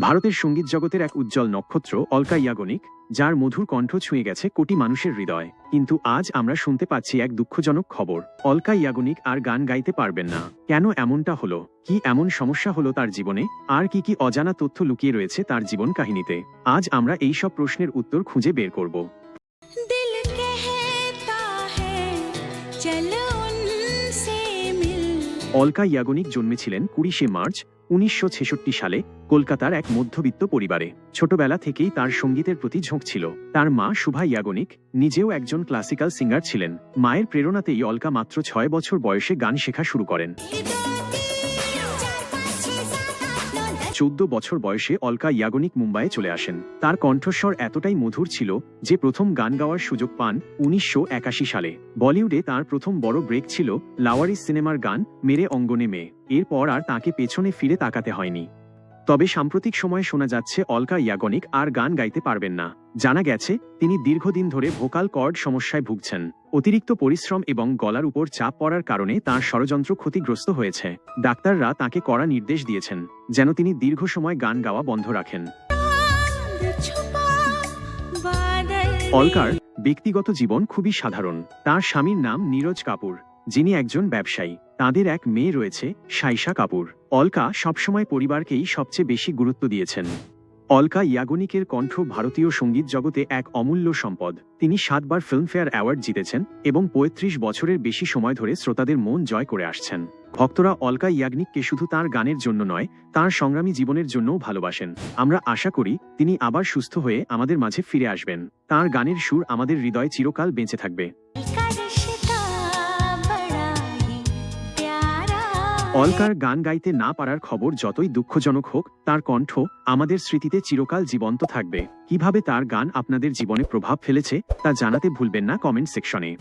ভারতের সংগীত জগতের এক উজ্জ্বল নক্ষত্র, অলকা ইয়াগনিক, যার মধুর কণ্ঠ ছুঁয়ে গেছে কোটি মানুষের হৃদয়। কিন্তু আজ আমরা শুনতে পাচ্ছি এক দুঃখজনক খবর। অলকা ইয়াগনিক আর গান গাইতে পারবেন না। কেন এমনটা হলো? কি এমন সমস্যা হলো তার জীবনে? আর কি কি অজানা তথ্য লুকিয়ে রয়েছে তার জীবন কাহিনীতে? আজ আমরা এই সব প্রশ্নের উত্তর খুঁজে বের করব। दिल অলকা ইয়াগনিক জন্মেছিলেন কুড়িশে মার্চ, উনিশশো ছেষট্টি সালে, কলকাতার এক মধ্যবিত্ত পরিবারে। ছোটবেলা থেকেই তার সঙ্গীতের প্রতি ঝোঁক ছিল। তার মা শুভা ইয়াগনিক নিজেও একজন ক্লাসিক্যাল সিঙ্গার ছিলেন। মায়ের প্রেরণাতেই অলকা মাত্র ছয় বছর বয়সে গান শেখা শুরু করেন। চোদ্দ বছর বয়সে অলকা ইয়াগনিক মুম্বাইয়ে চলে আসেন। তার কণ্ঠস্বর এতটাই মধুর ছিল যে প্রথম গান গাওয়ার সুযোগ পান উনিশশো একাশি সালে। বলিউডে তার প্রথম বড় ব্রেক ছিল লাওয়ারিস সিনেমার গান, মেরে অঙ্গনে মেয়ে এরপর আর তাকে পেছনে ফিরে তাকাতে হয়নি। তবে সাম্প্রতিক সময়ে শোনা যাচ্ছে অলকা ইয়াগনিক আর গান গাইতে পারবেন না। জানা গেছে, তিনি দীর্ঘদিন ধরে ভোকাল কর্ড সমস্যায় ভুগছেন। অতিরিক্ত পরিশ্রম এবং গলার উপর চাপ পড়ার কারণে তার ষড়যন্ত্র ক্ষতিগ্রস্ত হয়েছে। ডাক্তাররা তাকে কড়া নির্দেশ দিয়েছেন, যেন তিনি দীর্ঘ সময় গান গাওয়া বন্ধ রাখেন। অলকার ব্যক্তিগত জীবন খুবই সাধারণ। তার স্বামীর নাম নীরজ কাপুর, যিনি একজন ব্যবসায়ী। তাদের এক মেয়ে রয়েছে সাইশা কাপুর। অলকা সবসময় পরিবারকেই সবচেয়ে বেশি গুরুত্ব দিয়েছেন। অলকা ইয়াগনিকের কণ্ঠ ভারতীয় সংগীত জগতে এক অমূল্য সম্পদ। তিনি সাতবার ফিল্মফেয়ার অ্যাওয়ার্ড জিতেছেন এবং পঁয়ত্রিশ বছরের বেশি সময় ধরে শ্রোতাদের মন জয় করে আসছেন। ভক্তরা অলকা ইয়াগনিককে শুধু তার গানের জন্য নয়, তার সংগ্রামী জীবনের জন্যও ভালোবাসেন। আমরা আশা করি, তিনি আবার সুস্থ হয়ে আমাদের মাঝে ফিরে আসবেন। তার গানের সুর আমাদের হৃদয়ে চিরকাল বেঁচে থাকবে। অলকার গান গাইতে না পারার খবর যতই দুঃখজনক হোক, তার কণ্ঠ আমাদের স্মৃতিতে চিরকাল জীবন্ত থাকবে। কীভাবে তার গান আপনাদের জীবনে প্রভাব ফেলেছে, তা জানাতে ভুলবেন না কমেন্ট সেকশনে।